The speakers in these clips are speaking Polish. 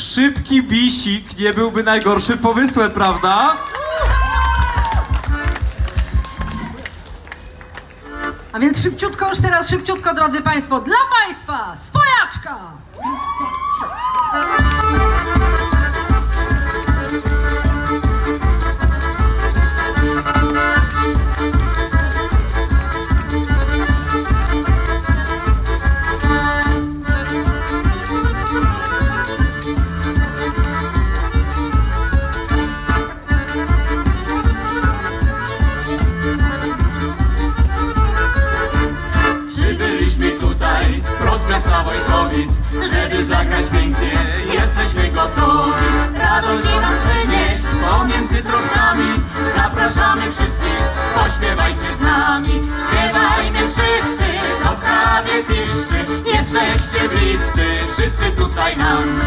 szybki bisik nie byłby najgorszym pomysłem, prawda? A więc szybciutko, już teraz szybciutko, drodzy Państwo, dla Państwa, swojaczka! Wojkowic, żeby zagrać pięknie, jesteśmy gotowi. Radość wam przynieść. Pomiędzy troskami, zapraszamy wszystkich, pośpiewajcie z nami. Śpiewajmy wszyscy, co w trawie piszczy, jesteście bliscy, wszyscy tutaj nam.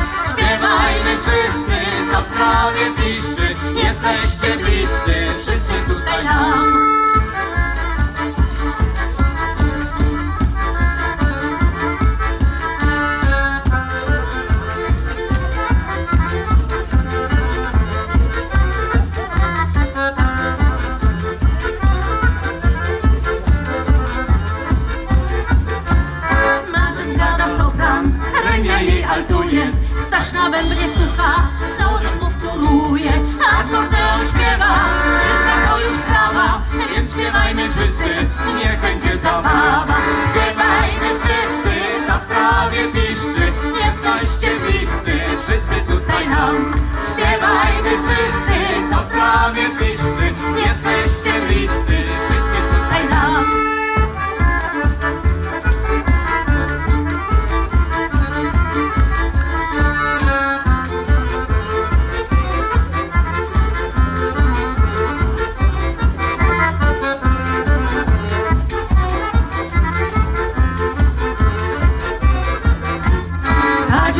Staś na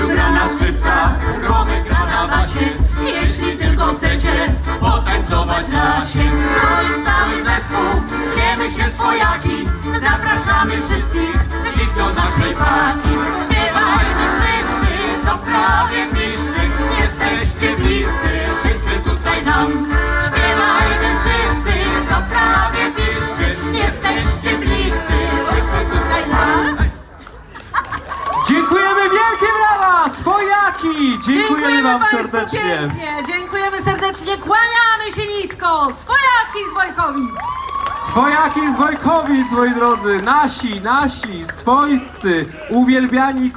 Kadziu gra na skrzypcach, Romek gra na basie Jeśli tylko chcecie potańcować da się To jest cały zespół, zwiemy się swojaki. Zapraszamy wszystkich Dziękujemy wam Państwu serdecznie. pięknie, dziękujemy serdecznie, kłaniamy się nisko, swojaki z Wojkowic! Swojaki z Wojkowic, moi drodzy, nasi, nasi, swojscy, uwielbiani